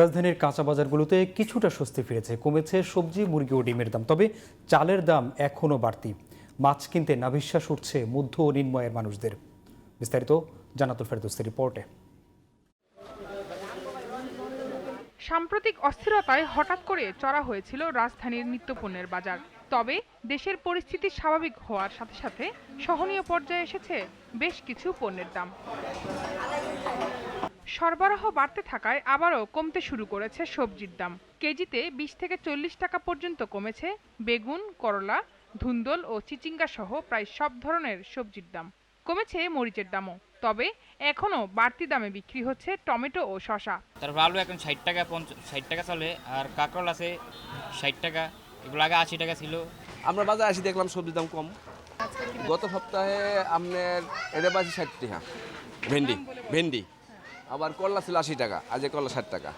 রাজধানীর কাঁচা বাজারগুলোতে কিছুটা স্বস্তি ফিরেছে, কমেছে সবজি, মুরগি ও ডিমের দাম, তবে চালের দাম এখনও বাড়তি। মাছ কিনতে নাভিশ্বাস উঠছে মধ্য ও নিম্নয়ের মানুষদের। বিস্তারিত জানাতুল ফেরদৌসের রিপোর্টে। সাম্প্রতিক অস্থিরতায় হঠাৎ করে চড়া হয়েছিল রাজধানীর নিত্যপণ্যের বাজার। তবে দেশের পরিস্থিতি স্বাভাবিক হওয়ার সাথে সাথে সহনীয় পর্যায়ে এসেছে বেশ কিছু পণ্যের দাম। সরবরাহ বাড়তে থাকায় আবারও কমতে শুরু করেছে সবজির দাম। কেজিতে বিশ থেকে চল্লিশ টাকা পর্যন্ত কমেছে বেগুন করলা ধুন্দল ও চিচিঙ্গা সহ প্রায় সব ধরনের সবজির দাম। কমেছে মরিচের দামও। তবে এখনও বাড়তি দামে বিক্রি হচ্ছে টমেটো ও শসা। তারপর আলু এখন ষাট টাকা পঞ্চাশ ষাট টাকা চলে আর কাঁকরোল আছে ষাট টাকা। এগুলো আগে আশি টাকা ছিল। আমরা বাজারে আসি দেখলাম সবজির দাম কম। গত সপ্তাহে আপনার এটা পাচ্ছি ষাট টাকা। ভেন্ডি ভেন্ডি। আবার করলা ছিল আশি টাকা আজ করলা ষাট টাকা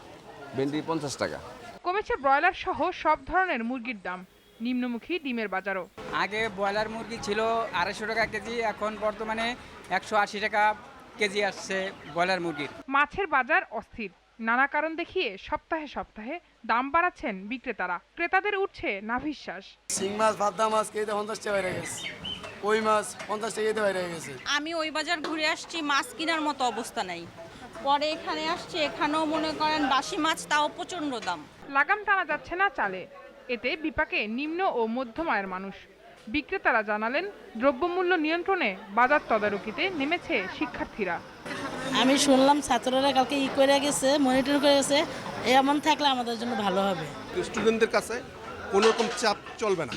ভেন্ডি পঞ্চাশ টাকা। কমেছে ব্রয়লার সহ সব ধরনের মুরগির দাম। নিম্নমুখী ডিমের বাজারও। আগে ব্রয়লার মুরগি ছিল আড়াইশো টাকা কেজি এখন বর্তমানে একশো আশি টাকা কেজি আসছে ব্রয়লার মুরগির। মাছের বাজার অস্থির। নানা কারণ দেখিয়ে সপ্তাহে সপ্তাহে দাম বাড়াচ্ছেন বিক্রেতারা। ক্রেতাদের উঠছে নাভিশ্বাস। শিং মাছ ভাদ্দা মাছ কেজিতে পঞ্চাশ টাকা বেড়ে গেছে। কই মাছ পঞ্চাশ টাকা কেজিতে বেড়ে গেছে। আমি ওই বাজার ঘুরে আসছি মাছ কেনার মতো অবস্থা নাই। পরে এখানে আসছে এখানেও মনে করেন বাসি মাছ তাও প্রচণ্ড দাম। লাগাম টানা যাচ্ছে না চালে। এতে বিপাকে নিম্ন ও মধ্যম আয়ের মানুষ। বিক্রেতারা জানালেন দ্রব্যমূল্য নিয়ন্ত্রণে বাজার তদারকিতে নেমেছে শিক্ষার্থীরা। আমি শুনলাম ছাত্ররা কালকে ই করে গেছে মনিটর করে গেছে এমন থাকলে আমাদের জন্য ভালো হবে। স্টুডেন্টদের কাছে কোনো রকম চাপ চলবে না।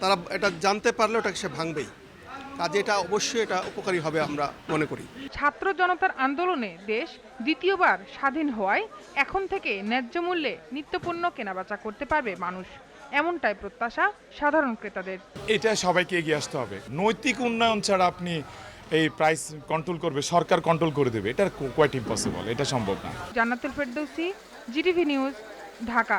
তারা এটা জানতে পারলে ওটাকে সে ভাঙবেই। কাজে এটা অবশ্যই এটা উপকারী হবে আমরা মনে করি। ছাত্র জনতার আন্দোলনে দেশ দ্বিতীয়বার স্বাধীন হওয়ায় এখন থেকে ন্যায্য মূল্যে নিত্যপণ্য কেনাবেচা করতে পারবে মানুষ। এমনটাই প্রত্যাশা সাধারণ ক্রেতাদের। এটা সবাইকে এগিয়ে আসতে হবে। নৈতিক উন্নয়ন ছাড়া আপনি এই প্রাইস কন্ট্রোল করবে সরকার কন্ট্রোল করে দেবে এটা কোয়াইট ইম্পসিবল এটা সম্ভব না। Jannatul Ferdousi GTV news Dhaka.